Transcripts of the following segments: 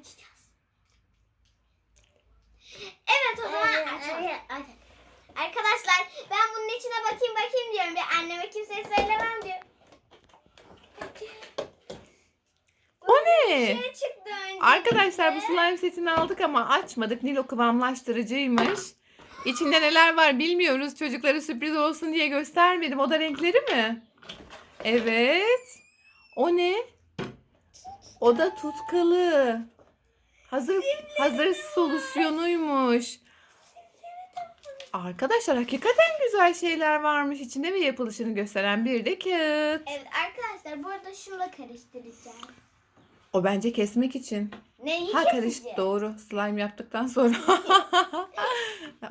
açacağız. Evet o zaman evet, açalım. Evet, evet. Arkadaşlar ben bunun içine bakayım bakayım diyorum. Bir anneme kimseye söylemem diyor. O ne? Şey çıktı. Arkadaşlar bu ee? slime setini aldık ama açmadık. Nilo kıvamlaştırıcıymış. İçinde neler var bilmiyoruz. Çocuklara sürpriz olsun diye göstermedim. O da renkleri mi? Evet. O ne? O da tutkalı. Hazır hazır solüsyonuymuş. Arkadaşlar hakikaten güzel şeyler varmış içinde ve yapılışını gösteren bir de kağıt. Evet arkadaşlar bu arada şunu da karıştıracağız. O bence kesmek için. Neyi Ha karış keseceğiz? doğru. Slime yaptıktan sonra.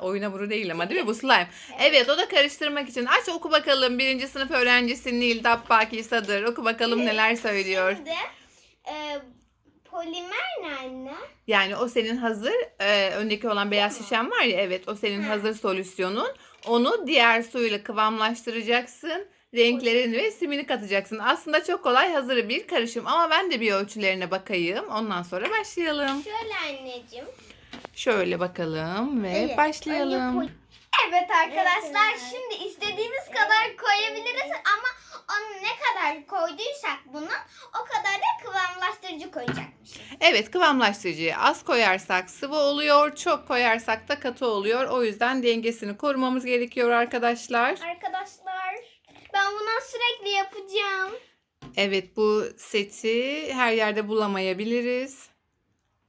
Oyun hamuru değil ama değil mi bu slime? Evet o da karıştırmak için. Aç oku bakalım. Birinci sınıf öğrencisi Nil Dabbaki Sadır. Oku bakalım neler söylüyor. Şimdi e, polimer ne anne? Yani o senin hazır e, öndeki olan beyaz şişen var ya evet o senin hazır solüsyonun. Onu diğer suyla kıvamlaştıracaksın. Renklerini ve simini katacaksın. Aslında çok kolay hazır bir karışım ama ben de bir ölçülerine bakayım. Ondan sonra başlayalım. Şöyle anneciğim. Şöyle bakalım ve Evet, başlayalım. önce Evet arkadaşlar şimdi istediğimiz kadar koyabiliriz ama ne kadar koyduysak bunu o kadar da kıvamlaştırıcı koyacakmışız. Evet kıvamlaştırıcıyı az koyarsak sıvı oluyor, çok koyarsak da katı oluyor. O yüzden dengesini korumamız gerekiyor arkadaşlar. Arkadaşlar ben bundan sürekli yapacağım. Evet bu seti her yerde bulamayabiliriz.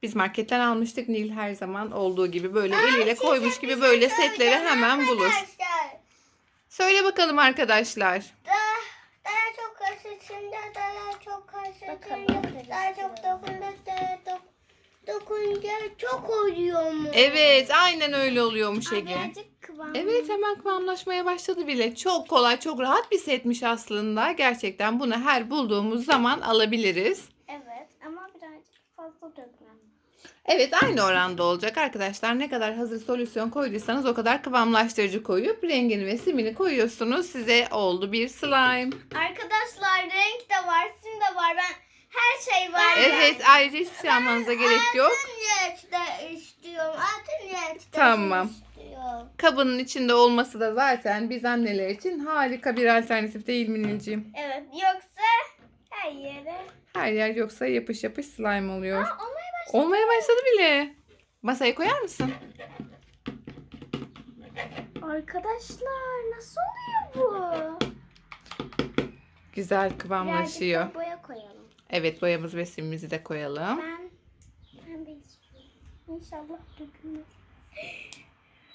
Biz marketten almıştık. Nil her zaman olduğu gibi böyle eliyle koymuş gibi böyle setleri hemen bulur. Arkadaşlar Söyle bakalım arkadaşlar. daha karıştırınca daha çok karıştırınca daha çok dokununca dok, dokununca çok oluyor mu? Evet aynen öyle oluyormuş Ege. Birazcık kıvam. Evet hemen kıvamlaşmaya başladı bile. Çok kolay, çok rahat bir setmiş aslında. Gerçekten bunu her bulduğumuz zaman alabiliriz. Evet ama birazcık fazla dökmem. Evet aynı oranda olacak arkadaşlar. Ne kadar hazır solüsyon koyduysanız o kadar kıvamlaştırıcı koyup rengini ve simini koyuyorsunuz. Size oldu bir slime. Arkadaşlar renk de var, sim de var. Ben her şey var. Evet ayrıca hiçbir şey almanıza gerek yok. Altın istiyorum. Altın renkte Tamam. istiyorum. Kabının içinde olması da zaten biz anneler için harika bir alternatif değil mi Nilciğim? Evet yoksa her yere. Her yer yoksa yapış yapış slime oluyor. Aa, olmaya başladı. Olmaya başladı bile. Masaya koyar mısın? Arkadaşlar nasıl oluyor bu? Güzel Birazcık kıvamlaşıyor. da. Evet boyamız ve simimizi de koyalım. Ben ben de istiyorum. İnşallah dökülür.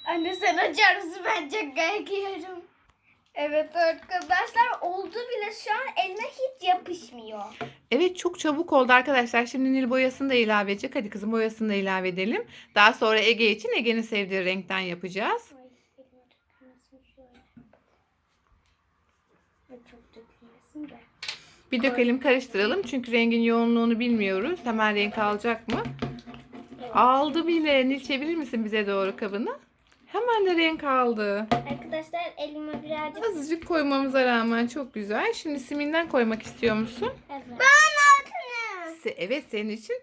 Anne sen açar mısın? Ben çok korkuyorum. Evet arkadaşlar oldu bile şu an elime hiç yapışmıyor. Evet çok çabuk oldu arkadaşlar. Şimdi Nil boyasını da ilave edecek. Hadi kızım boyasını da ilave edelim. Daha sonra Ege için Ege'nin sevdiği renkten yapacağız. Ay, elime dökülmesin şöyle. Ve çok dökülmesin de. Bir dökelim karıştıralım. Çünkü rengin yoğunluğunu bilmiyoruz. Hemen renk alacak mı? Aldı bile. Nil çevirir misin bize doğru kabını? Hemen de renk aldı. Arkadaşlar elime birazcık... Azıcık koymamıza rağmen çok güzel. Şimdi siminden koymak istiyor musun? Evet. Ben altını. Evet senin için.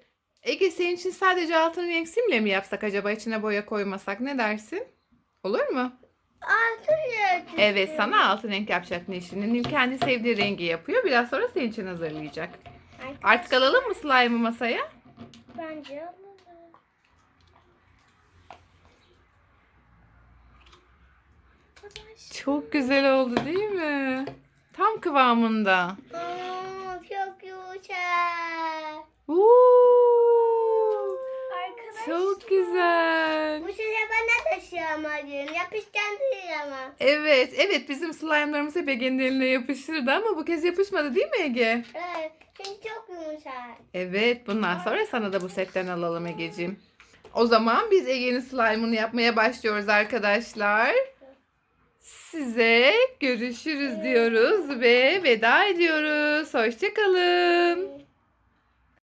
Ege senin için sadece altın renk simle mi yapsak acaba içine boya koymasak ne dersin? Olur mu? Altın renk. Evet sana altın renk yapacak şimdi. Nil kendi sevdiği rengi yapıyor. Biraz sonra senin için hazırlayacak. Artık alalım mı slime'ı masaya? Bence alalım. Çok güzel oldu değil mi? Tam kıvamında. Aa, çok yumuşak. Uuu, çok güzel. Bu sefer bana değil ama. Evet, evet bizim slime'larımız hep Ege'nin eline yapışırdı ama bu kez yapışmadı değil mi Ege? Evet. Çünkü çok yumuşak. Evet, bundan sonra sana da bu setten alalım Ege'ciğim. O zaman biz Ege'nin slime'ını yapmaya başlıyoruz arkadaşlar. Size görüşürüz diyoruz ve veda ediyoruz. Hoşçakalın.